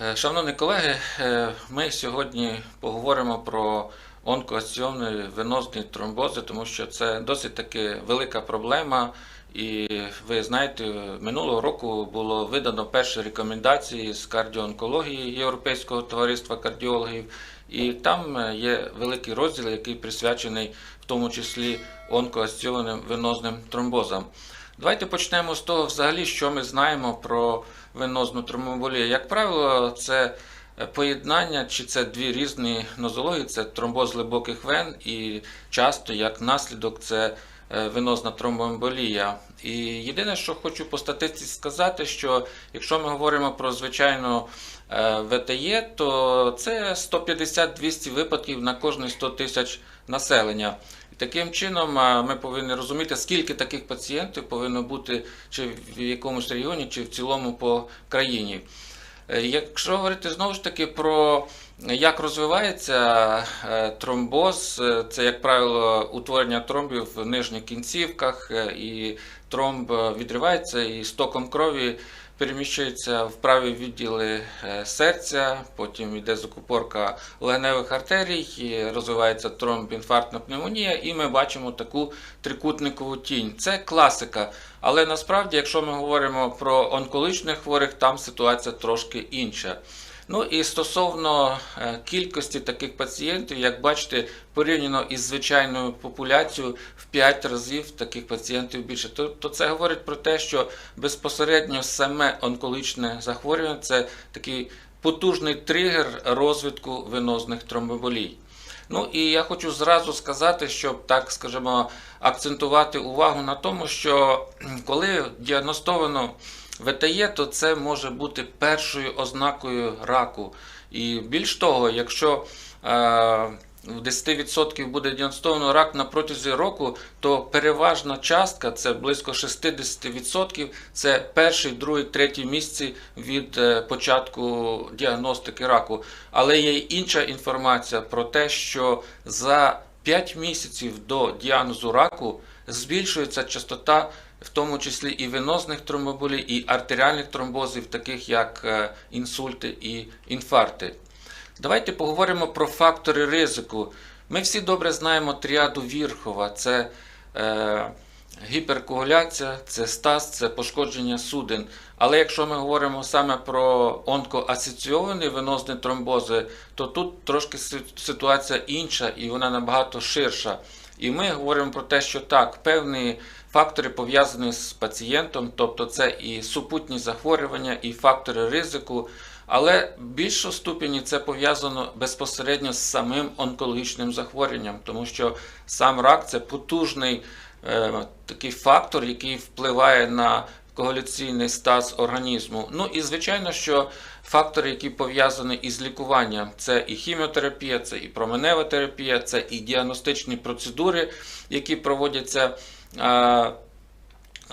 Е, Шановні колеги, е, ми сьогодні поговоримо про онкоасціонні венозні тромбози, тому що це досить таки велика проблема. І ви знаєте, минулого року було видано перші рекомендації з кардіоонкології Європейського товариства кардіологів, і там е, є великий розділ, який присвячений в тому числі онкоасціонним венозним тромбозам. Давайте почнемо з того, взагалі, що ми знаємо про венозну тромболію. Як правило, це е, поєднання, чи це дві різні нозології, це тромбоз глибоких вен, і часто як наслідок це е, венозна тромбоемболія. І єдине, що хочу по статистиці сказати, що якщо ми говоримо про звичайну е, ВТЄ, то це 150-200 випадків на кожні 100 тисяч населення. Таким чином ми повинні розуміти, скільки таких пацієнтів повинно бути чи в якомусь регіоні, чи в цілому по країні. Е, Якщо говорити знову ж таки про як розвивається е, тромбоз, е, це, як правило, утворення тромбів в нижніх кінцівках, і тромб відривається і стоком крові переміщується в праві відділи е, серця, потім йде закупорка легневих артерій, розвивається тромбінфарктна пневмонія, і ми бачимо таку трикутникову тінь. Це класика. Але насправді, якщо ми говоримо про онкологічних хворих, там ситуація трошки інша. Ну і стосовно е, кількості таких пацієнтів, як бачите, порівняно із звичайною популяцією в 5 разів таких пацієнтів більше. То, то це говорить про те, що безпосередньо саме онкологічне захворювання це такий потужний тригер розвитку венозних тромбоболій. Ну і я хочу зразу сказати, щоб так скажімо, акцентувати увагу на тому, що коли діагностовано ВТЄ, то це може бути першою ознакою раку. І більш того, якщо е, в 10% буде діагностовано рак на протязі року, то переважна частка, це близько 60%, це перший, другий, третій місці від е, початку діагностики раку. Але є інша інформація про те, що за 5 місяців до діагнозу раку збільшується частота, в тому числі і венозних тромбоболій, і артеріальних тромбозів, таких як е, інсульти і інфаркти. Давайте поговоримо про фактори ризику. Ми всі добре знаємо тріаду Вірхова. Це е, гіперкоагуляція, це стаз, це пошкодження судин. Але якщо ми говоримо саме про онкоасоційовані венозні тромбози, то тут трошки ситуація інша і вона набагато ширша. І ми говоримо про те, що так, певні фактори пов'язані з пацієнтом, тобто це і супутні захворювання, і фактори ризику. Але в більшому ступені це пов'язано безпосередньо з самим онкологічним захворюванням, тому що сам рак це потужний е, такий фактор, який впливає на коагуляційний стаз організму. Ну і звичайно, що фактори, які пов'язані із лікуванням, це і хіміотерапія, це і променева терапія, це і діагностичні процедури, які проводяться.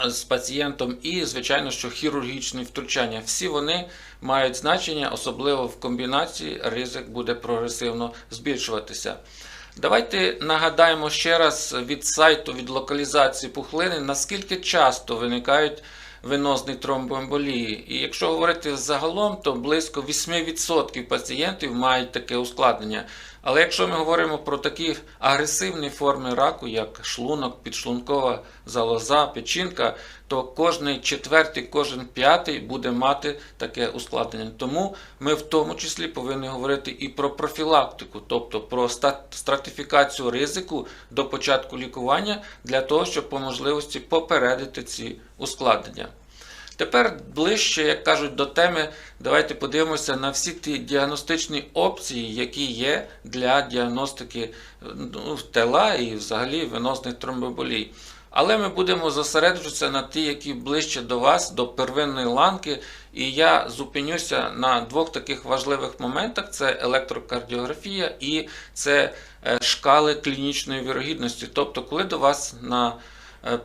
З пацієнтом і, звичайно, що хірургічні втручання. Всі вони мають значення, особливо в комбінації ризик буде прогресивно збільшуватися. Давайте нагадаємо ще раз від сайту, від локалізації пухлини, наскільки часто виникають венозні тромбоемболії. І якщо говорити загалом, то близько 8% пацієнтів мають таке ускладнення. Але якщо ми говоримо про такі агресивні форми раку, як шлунок, підшлункова залоза, печінка, то кожний четвертий, кожен п'ятий буде мати таке ускладнення. Тому ми в тому числі повинні говорити і про профілактику, тобто про стратифікацію ризику до початку лікування для того, щоб по можливості попередити ці ускладнення. Тепер ближче, як кажуть, до теми, давайте подивимося на всі ті діагностичні опції, які є для діагностики ну, тела і взагалі венозних тромбоболій. Але ми будемо зосереджуватися на ті, які ближче до вас, до первинної ланки. І я зупинюся на двох таких важливих моментах: це електрокардіографія і це е, шкали клінічної вірогідності. Тобто, коли до вас на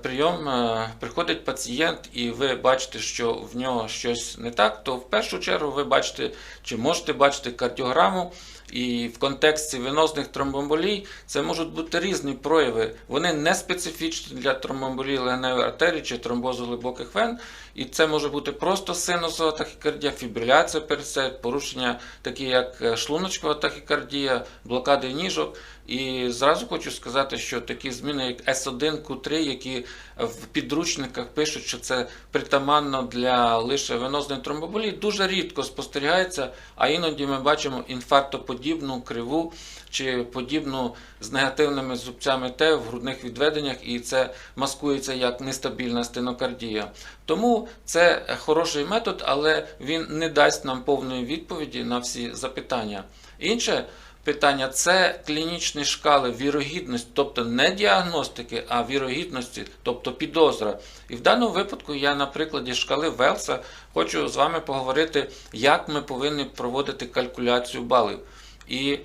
прийом е, приходить пацієнт, і ви бачите, що в нього щось не так, то в першу чергу ви бачите чи можете бачити кардіограму, І в контексті венозних тромбомболій це можуть бути різні прояви. Вони не специфічні для тромбомболії легеневої артерії чи тромбозу глибоких вен. І це може бути просто синусова тахікардія, фібриляція перцет, порушення, такі як е, шлуночкова тахікардія, блокади ніжок. І зразу хочу сказати, що такі зміни, як S1, Q3, які в підручниках пишуть, що це притаманно для лише венозної тромбоболії, дуже рідко спостерігається, а іноді ми бачимо інфарктоподібну криву чи подібну з негативними зубцями Т в грудних відведеннях, і це маскується як нестабільна стенокардія. Тому це хороший метод, але він не дасть нам повної відповіді на всі запитання. Інше питання це клінічні шкали вірогідності, тобто не діагностики, а вірогідності, тобто підозра. І в даному випадку я на прикладі шкали Велса хочу з вами поговорити, як ми повинні проводити калькуляцію балів. І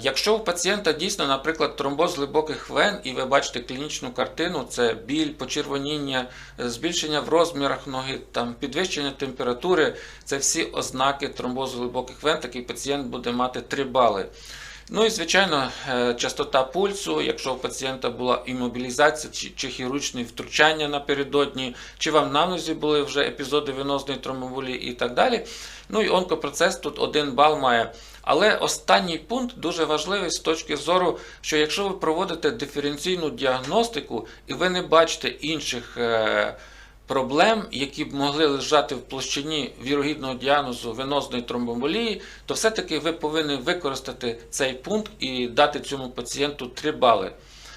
якщо у пацієнта дійсно, наприклад, тромбоз глибоких вен, і ви бачите клінічну картину, це біль, почервоніння, е, збільшення в розмірах ноги, там, підвищення температури, це всі ознаки тромбозу глибоких вен, такий пацієнт буде мати 3 бали. Ну і звичайно, е, частота пульсу, якщо у пацієнта була імобілізація чи, чи хірургічне втручання напередодні, чи в амнезі були вже епізоди венозної тромболії і так далі. Ну і онкопроцес тут один бал має. Але останній пункт дуже важливий з точки зору, що якщо ви проводите диференційну діагностику і ви не бачите інших е, проблем, які б могли лежати в площині вірогідного діагнозу венозної тромбомболії, то все-таки ви повинні використати цей пункт і дати цьому пацієнту 3 бали.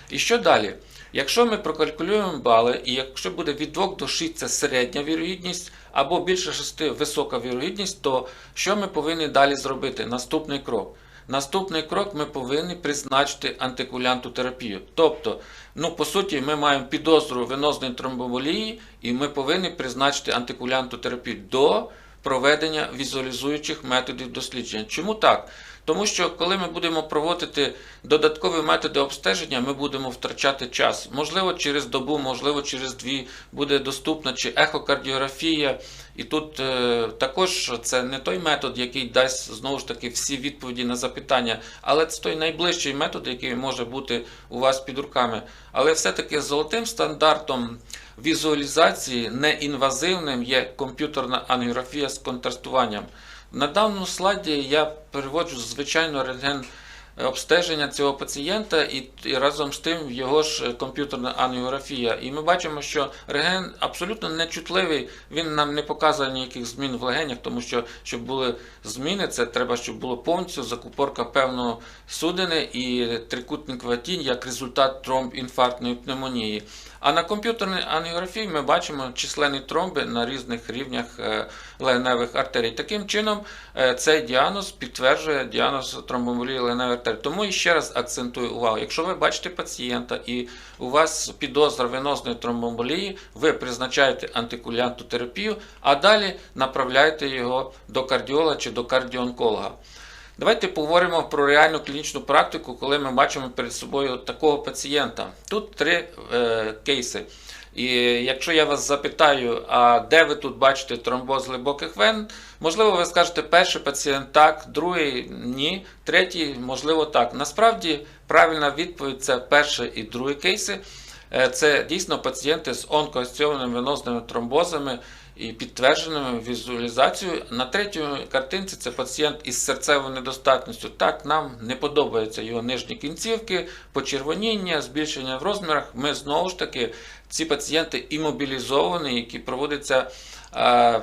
І що далі? Якщо ми прокалькулюємо бали, і якщо буде від 2 до 6 це середня вірогідність, або більше 6 висока вірогідність, то що ми повинні далі зробити? Наступний крок. Наступний крок ми повинні призначити антикулянту терапію. Тобто, ну по суті, ми маємо підозру венозної тромбоволії, і ми повинні призначити антикулянту терапію до проведення візуалізуючих методів дослідження. Чому так? Тому що коли ми будемо проводити додаткові методи обстеження, ми будемо втрачати час. Можливо, через добу, можливо, через дві буде доступна чи ехокардіографія. І тут е, також це не той метод, який дасть знову ж таки всі відповіді на запитання, але це той найближчий метод, який може бути у вас під руками. Але все-таки золотим стандартом візуалізації неінвазивним є комп'ютерна ангіографія з контрастуванням. На даному слайді я переводжу звичайно рентген обстеження цього пацієнта і, і разом з тим його ж комп'ютерна ангіографія. І ми бачимо, що реген абсолютно нечутливий, він нам не показує ніяких змін в легенях, тому що щоб були зміни, це треба, щоб було повністю закупорка певного судини і трикутник ватінь як результат тромб інфарктної пневмонії. А на комп'ютерній ангіографії ми бачимо численні тромби на різних рівнях е, легеневих артерій. Таким чином, е, цей діагноз підтверджує діагноз тромбомолії легеневої артерії. Тому і ще раз акцентую увагу: якщо ви бачите пацієнта і у вас підозра венозної тромбомболії, ви призначаєте антикулянту терапію, а далі направляєте його до кардіолога чи до кардіонколога. Давайте поговоримо про реальну клінічну практику, коли ми бачимо перед собою такого пацієнта. Тут три е, кейси. І якщо я вас запитаю, а де ви тут бачите тромбоз глибоких вен, можливо, ви скажете, перший пацієнт так, другий ні, третій, можливо, так. Насправді, правильна відповідь це перший і другий кейси. Е, це дійсно пацієнти з онкоасоційованими венозними тромбозами і підтвердженою візуалізацією. На третій картинці це пацієнт із серцевою недостатністю. Так, нам не подобаються його нижні кінцівки, почервоніння, збільшення в розмірах. Ми знову ж таки, ці пацієнти імобілізовані, які проводяться.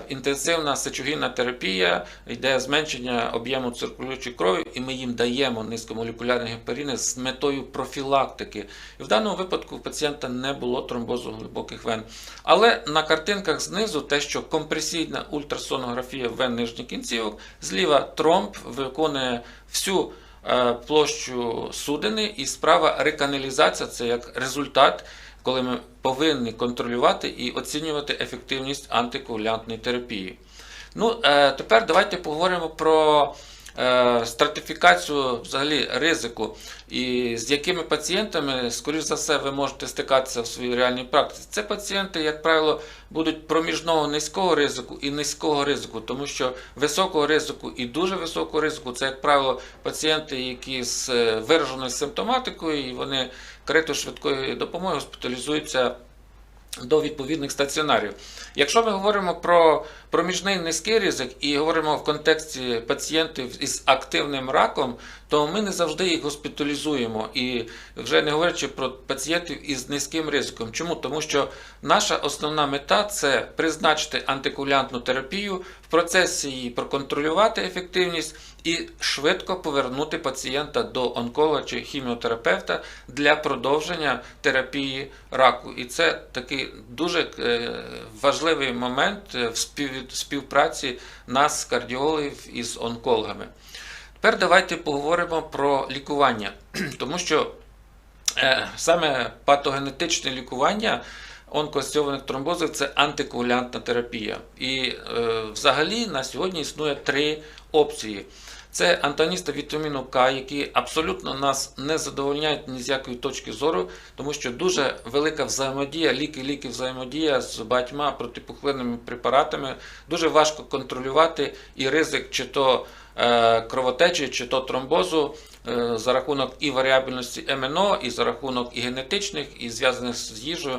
Інтенсивна сечогінна терапія йде зменшення об'єму циркулюючої крові, і ми їм даємо низькомолекулярні гепарини з метою профілактики. І в даному випадку у пацієнта не було тромбозу глибоких вен. Але на картинках знизу те, що компресійна ультрасонографія вен нижніх кінцівок, зліва тромб виконує всю е, площу судини, і справа реканалізація це як результат коли ми повинні контролювати і оцінювати ефективність антикоагулянтної терапії. Ну, е, Тепер давайте поговоримо про е, стратифікацію взагалі ризику і з якими пацієнтами, скоріш за все, ви можете стикатися в своїй реальній практиці. Це пацієнти, як правило, будуть проміжного низького ризику і низького ризику, тому що високого ризику і дуже високого ризику це, як правило, пацієнти, які з е, вираженою симптоматикою, і вони каретою швидкої допомоги госпіталізуються до відповідних стаціонарів. Якщо ми говоримо про проміжний низький ризик і говоримо в контексті пацієнтів із активним раком, то ми не завжди їх госпіталізуємо. І вже не говорячи про пацієнтів із низьким ризиком. Чому? Тому що наша основна мета це призначити антикоагулянтну терапію, в процесі її проконтролювати ефективність і швидко повернути пацієнта до онколога чи хіміотерапевта для продовження терапії раку. І це такий дуже е, важливий момент е, в спів- співпраці нас, кардіологів, із онкологами. Тепер давайте поговоримо про лікування, тому що е, саме патогенетичне лікування онкоасоційованих тромбозів це антикоагулянтна терапія. І е, взагалі на сьогодні існує три опції. Це антагоніста вітаміну К, які абсолютно нас не задовольняють ні з якої точки зору, тому що дуже велика взаємодія, ліки-ліки взаємодія з багатьма протипухлинними препаратами. Дуже важко контролювати і ризик чи то е, кровотечі, чи то тромбозу е, за рахунок і варіабельності МНО, і за рахунок і генетичних, і зв'язаних з їжею.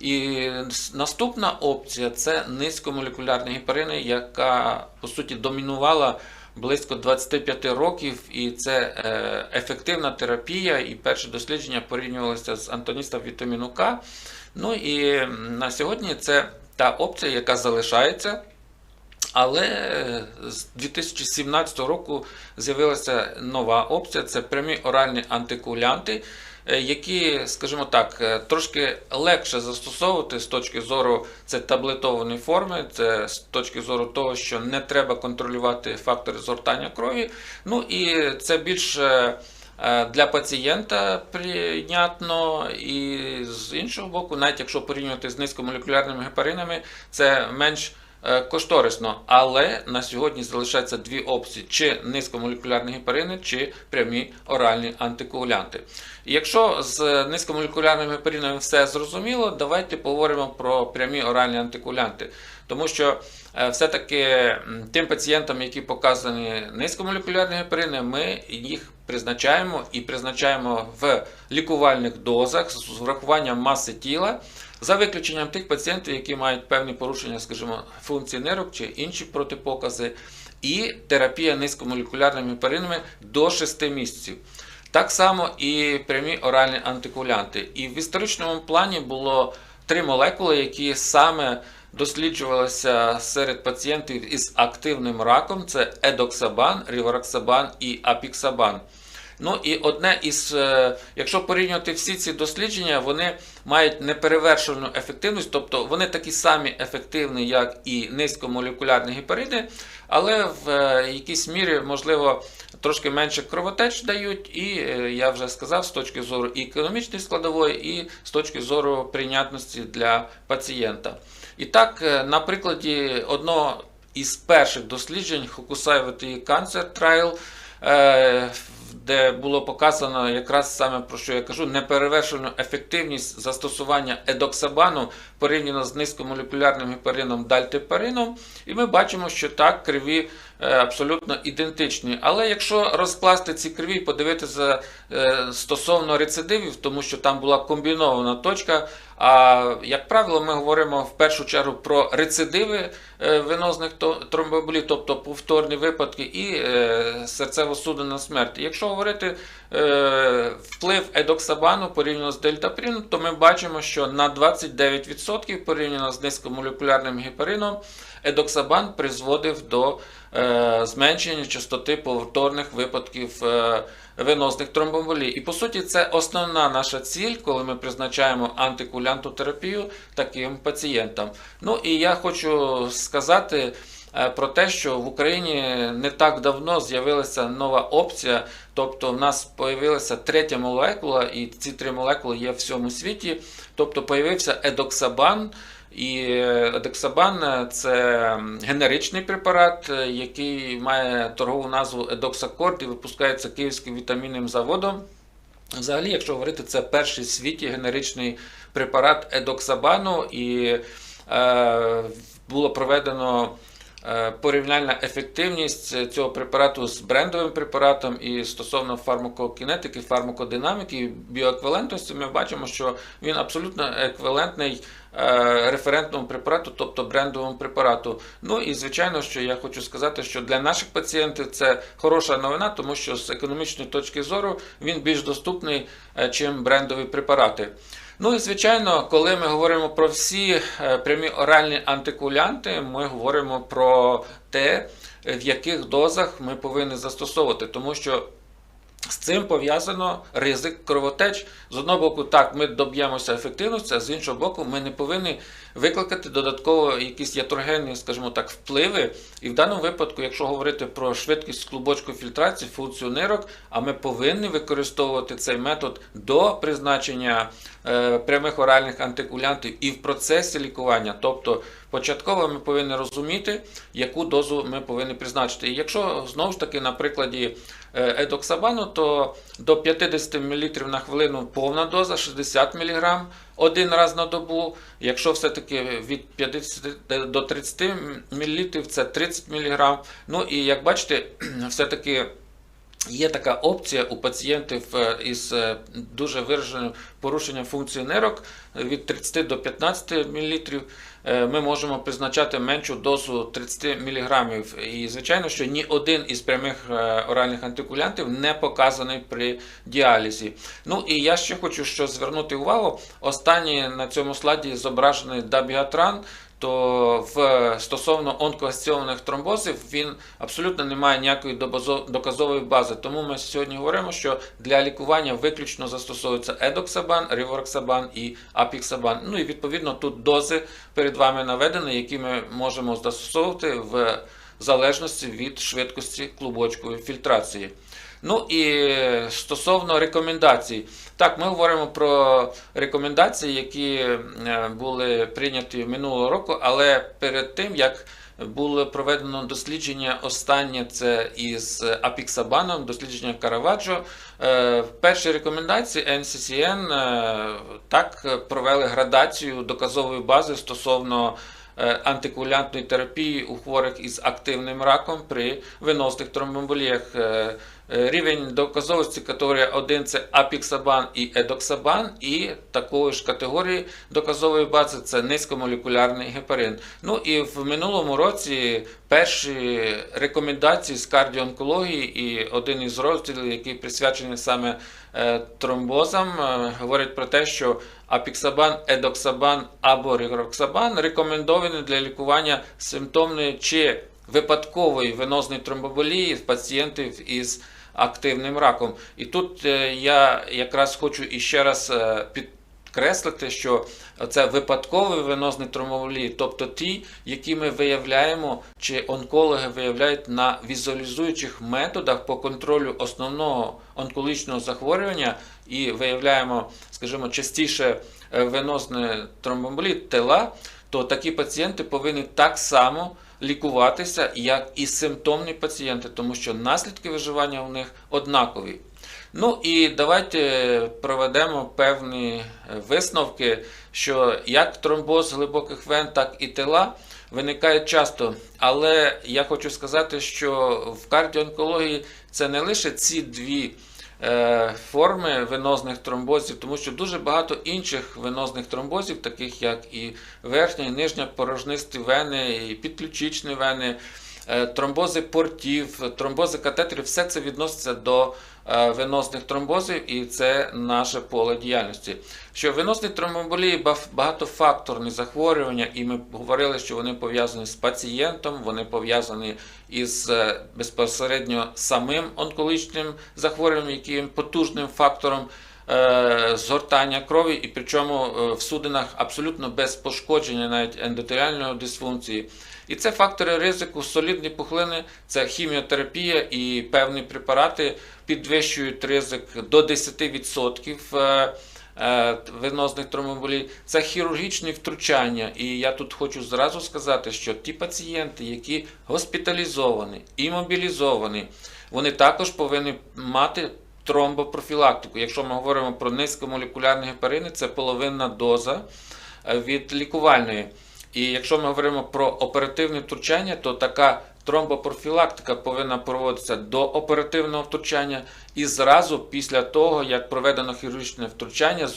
І наступна опція це низькомолекулярні гепарини, яка по суті домінувала близько 25 років, і це е, ефективна терапія. І перші дослідження порівнювалися з антоністом вітаміну К. Ну і на сьогодні це та опція, яка залишається. Але е, з 2017 року з'явилася нова опція це прямі оральні антикоагулянти, е, які, скажімо так, е, трошки легше застосовувати з точки зору це таблетованої форми, це з точки зору того, що не треба контролювати фактори згортання крові. Ну і це більше е, для пацієнта прийнятно, і з іншого боку, навіть якщо порівнювати з низькомолекулярними гепаринами, це менш е, кошторисно. Але на сьогодні залишаються дві опції: чи низькомолекулярні гепарини, чи прямі оральні антикоагулянти. Якщо з низькомолекулярними гепаринами все зрозуміло, давайте поговоримо про прямі оральні антикоагулянти. Тому що е, все-таки тим пацієнтам, які показані низькомолекулярні гепарини, ми їх призначаємо і призначаємо в лікувальних дозах з врахуванням маси тіла, за виключенням тих пацієнтів, які мають певні порушення, скажімо, функції нирок чи інші протипокази, і терапія низькомолекулярними гепаринами до 6 місяців. Так само і прямі оральні антикоагулянти. І в історичному плані було три молекули, які саме досліджувалися серед пацієнтів із активним раком: це едоксабан, рівароксабан і апіксабан. Ну і одне із, е, якщо порівнювати всі ці дослідження, вони мають неперевершену ефективність, тобто вони такі самі ефективні, як і низькомолекулярні гепарини, але в е, якійсь мірі, можливо, трошки менше кровотеч дають, і е, я вже сказав, з точки зору і економічної складової, і з точки зору прийнятності для пацієнта. І так, на прикладі одного із перших досліджень Hokusai Cancer Trial, де було показано якраз саме про що я кажу, неперевершену ефективність застосування едоксабану порівняно з низькомолекулярним гепарином дальтепарином. І ми бачимо, що так, криві абсолютно ідентичні. Але якщо розкласти ці криві і подивитися е, стосовно рецидивів, тому що там була комбінована точка. А як правило, ми говоримо в першу чергу про рецидиви е, венозних тромбоемболій, тобто повторні випадки, і е, серцево-судинна смерть. Якщо говорити е, вплив едоксабану порівняно з дельтаприном, то ми бачимо, що на 29% порівняно з низькомолекулярним гепарином едоксабан призводив до е, зменшення частоти повторних випадків е, венозних тромбоемболій. І по суті, це основна наша ціль, коли ми призначаємо антикоагулянтну терапію таким пацієнтам. Ну і я хочу сказати. е, Про те, що в Україні не так давно з'явилася нова опція, тобто в нас з'явилася третя молекула, і ці три молекули є в всьому світі. Тобто появився едоксабан, І Едексабан е, це генеричний препарат, е, який має торгову назву Едоксакорд і випускається Київським вітамінним заводом. Взагалі, якщо говорити, це перший в світі генеричний препарат Едоксабану, і е, було проведено е, порівняльна ефективність цього препарату з брендовим препаратом і стосовно фармакокінетики, фармакодинаміки біоеквівалентності, ми бачимо, що він абсолютно еквівалентний е, референтному препарату, тобто брендовому препарату. Ну і звичайно, що я хочу сказати, що для наших пацієнтів це хороша новина, тому що з економічної точки зору він більш доступний, е, чим брендові препарати. Ну і звичайно, коли ми говоримо про всі е, прямі оральні антикулянти, ми говоримо про те, в яких дозах ми повинні застосовувати, тому що з цим пов'язано ризик кровотеч. З одного боку, так, ми доб'ємося ефективності, а з іншого боку, ми не повинні викликати додатково якісь ятрогенні, скажімо так, впливи. І в даному випадку, якщо говорити про швидкість клубочкової фільтрації, функцію нирок, а ми повинні використовувати цей метод до призначення е, прямих оральних антикулянтів і в процесі лікування. Тобто початково ми повинні розуміти, яку дозу ми повинні призначити. І якщо знову ж таки на прикладі едоксабану, то до 50 мл на хвилину повна доза, 60 мг один раз на добу. Якщо все-таки від 50 до 30 мл, це 30 мг. Ну і як бачите, все-таки. Є така опція у пацієнтів е, із е, дуже вираженим порушенням функції нирок е, від 30 до 15 мл. Ми можемо призначати меншу дозу 30 мг. І звичайно, що ні один із прямих оральних антикулянтів не показаний при діалізі. Ну і я ще хочу що звернути увагу. Останній на цьому слайді зображений дабігатран то в стосовно онкоасоційованих тромбозів він абсолютно не має ніякої доказової бази. Тому ми сьогодні говоримо, що для лікування виключно застосовується едоксабан, рівороксабан і апіксабан. Ну і відповідно тут дози перед вами наведені, які ми можемо застосовувати в залежності від швидкості клубочкової фільтрації. Ну і стосовно рекомендацій, так, ми говоримо про рекомендації, які е, були прийняті минулого року, але перед тим як було проведено дослідження останнє це із апіксабаном, дослідження Караваджо. Е, В першій рекомендації NCCN е, так провели градацію доказової бази стосовно антикоагулянтної терапії у хворих із активним раком при венозних тромбоемболіях. Е, Рівень доказовості категорія 1 це апіксабан і едоксабан, і такої ж категорії доказової бази це низькомолекулярний гепарин. Ну і в минулому році перші рекомендації з кардіоонкології і один із розділів, який присвячений саме е, тромбозам, е, говорить про те, що апіксабан, едоксабан або рігроксабан рекомендовані для лікування симптомної чи випадкової венозної тромбоболії пацієнтів із активним раком. І тут е, я якраз хочу іще раз е, підкреслити, що це випадкові венозні тромболії, тобто ті, які ми виявляємо, чи онкологи виявляють на візуалізуючих методах по контролю основного онкологічного захворювання і виявляємо, скажімо, частіше е, венозні тела, то такі пацієнти повинні так само лікуватися, як і симптомні пацієнти, тому що наслідки виживання у них однакові. Ну і давайте проведемо певні е, висновки, що як тромбоз глибоких вен, так і тела виникають часто. Але я хочу сказати, що в кардіоонкології це не лише ці дві форми венозних тромбозів, тому що дуже багато інших венозних тромбозів, таких як і верхня і нижня порожнисті вени, і підключичні вени, е, тромбози портів, тромбози катетерів, все це відноситься до е, венозних тромбозів, і це наше поле діяльності. Що венозні тромбомболії бав- багатофакторні захворювання, і ми говорили, що вони пов'язані з пацієнтом, вони пов'язані із е, безпосередньо самим онкологічним захворюванням, яким є потужним фактором е, згортання крові, і причому в судинах абсолютно без пошкодження навіть ендотеріальної дисфункції. І це фактори ризику, солідні пухлини, це хіміотерапія і певні препарати підвищують ризик до 10% е, е, венозних тромболій, це хірургічні втручання. І я тут хочу зразу сказати, що ті пацієнти, які госпіталізовані і мобілізовані, вони також повинні мати тромбопрофілактику. Якщо ми говоримо про низькомолекулярні гепарини, це половинна доза е, від лікувальної. І якщо ми говоримо про оперативне втручання, то така тромбопрофілактика повинна проводитися до оперативного втручання і зразу після того, як проведено хірургічне втручання,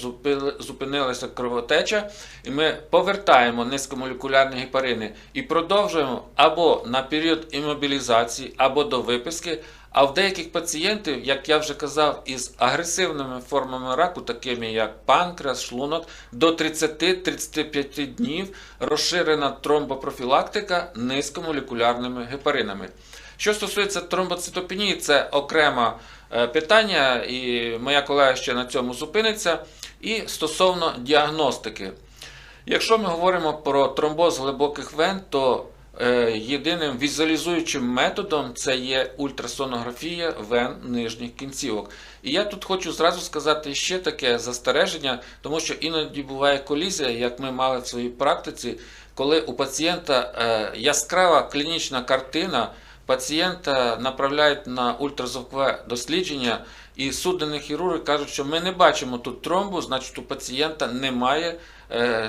зупинилася кровотеча, і ми повертаємо низькомолекулярні гепарини і продовжуємо або на період імобілізації, або до виписки. А в деяких пацієнтів, як я вже казав, із агресивними формами раку, такими як панкреас, шлунок, до 30-35 днів розширена тромбопрофілактика низькомолекулярними гепаринами. Що стосується тромбоцитопенії, це окреме питання, і моя колега ще на цьому зупиниться. І стосовно діагностики. Якщо ми говоримо про тромбоз глибоких вен, то єдиним візуалізуючим методом це є ультрасонографія вен нижніх кінцівок. І я тут хочу зразу сказати ще таке застереження, тому що іноді буває колізія, як ми мали в своїй практиці, коли у пацієнта е, яскрава клінічна картина. Пацієнта направляють на ультразвукове дослідження, і судені хірурги кажуть, що ми не бачимо тут тромбу, значить у пацієнта немає е,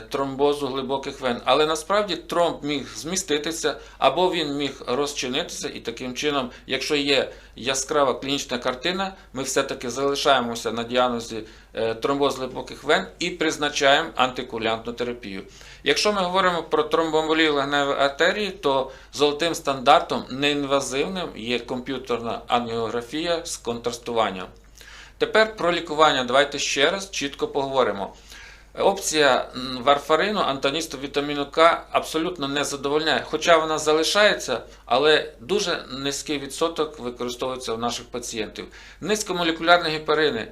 тромбозу глибоких вен. Але насправді тромб міг зміститися, або він міг розчинитися, і таким чином, якщо є яскрава клінічна картина, ми все-таки залишаємося на діагнозі е, тромбоз глибоких вен і призначаємо антикоагулянтну терапію. Якщо ми говоримо про тромбоемболію легневої артерії, то золотим стандартом неінвазивним є комп'ютерна ангіографія з контрастуванням. Тепер про лікування. Давайте ще раз чітко поговоримо. Опція варфарину, антоністу вітаміну К абсолютно не задовольняє, хоча вона залишається, але дуже низький відсоток використовується у наших пацієнтів. Низькомолекулярні гепарини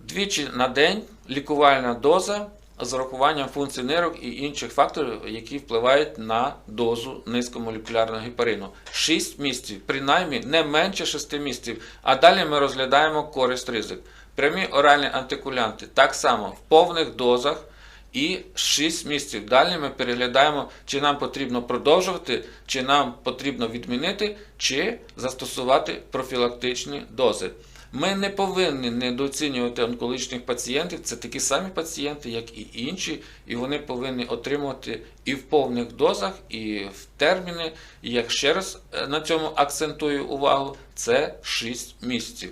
двічі на день лікувальна доза з урахуванням функцій нирок і інших факторів, які впливають на дозу низькомолекулярного гепарину. 6 місяців, принаймні не менше 6 місяців. А далі ми розглядаємо користь ризик. Прямі оральні антикулянти так само в повних дозах. І 6 місяців далі ми переглядаємо, чи нам потрібно продовжувати, чи нам потрібно відмінити, чи застосувати профілактичні дози. Ми не повинні недооцінювати онкологічних пацієнтів. Це такі самі пацієнти, як і інші, і вони повинні отримувати і в повних дозах, і в терміни. І як ще раз е, на цьому акцентую увагу, це 6 місяців.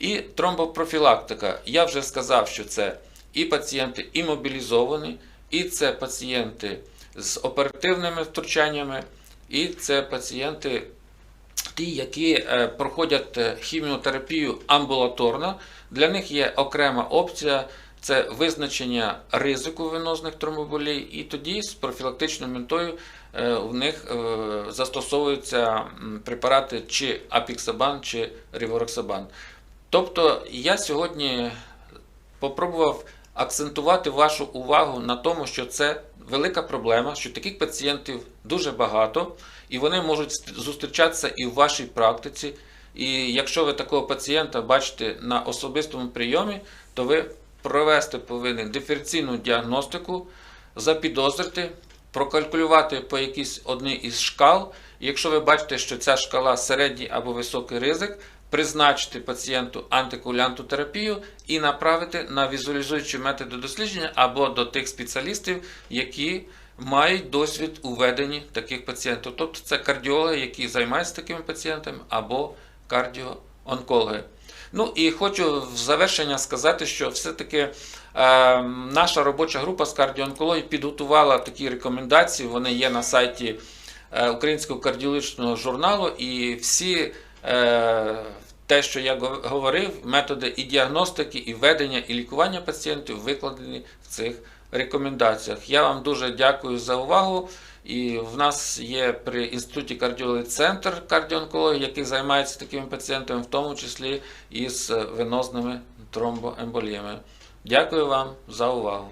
І тромбопрофілактика. Я вже сказав, що це і пацієнти імобілізовані, і це пацієнти з оперативними втручаннями, і це пацієнти, ті, які е, проходять е, хіміотерапію амбулаторно. Для них є окрема опція. Це визначення ризику венозних тромбоболій, і тоді з профілактичною метою е, в них застосовуються препарати чи апіксабан, чи рівороксабан. Тобто я сьогодні попробував акцентувати вашу увагу на тому, що це велика проблема, що таких пацієнтів дуже багато, і вони можуть зустрічатися і в вашій практиці. І якщо ви такого пацієнта бачите на особистому прийомі, то ви провести повинні диференційну діагностику, запідозрити, прокалькулювати по якійсь одній із шкал. Якщо ви бачите, що ця шкала середній або високий ризик, призначити пацієнту антикоагулянтну терапію і направити на візуалізуючі методи дослідження або до тих спеціалістів, які мають досвід у веденні таких пацієнтів. Тобто це кардіологи, які займаються такими пацієнтами, або кардіоонкологи. Ну і хочу в завершення сказати, що все-таки е, наша робоча група з кардіоонкології підготувала такі рекомендації. Вони є на сайті е, Українського кардіологічного журналу, і всі те, що я говорив, методи і діагностики, і ведення, і лікування пацієнтів викладені в цих рекомендаціях. Я вам дуже дякую за увагу. І в нас є при інституті кардіології центр кардіоонкології, який займається такими пацієнтами, в тому числі і з венозними тромбоемболіями. Дякую вам за увагу.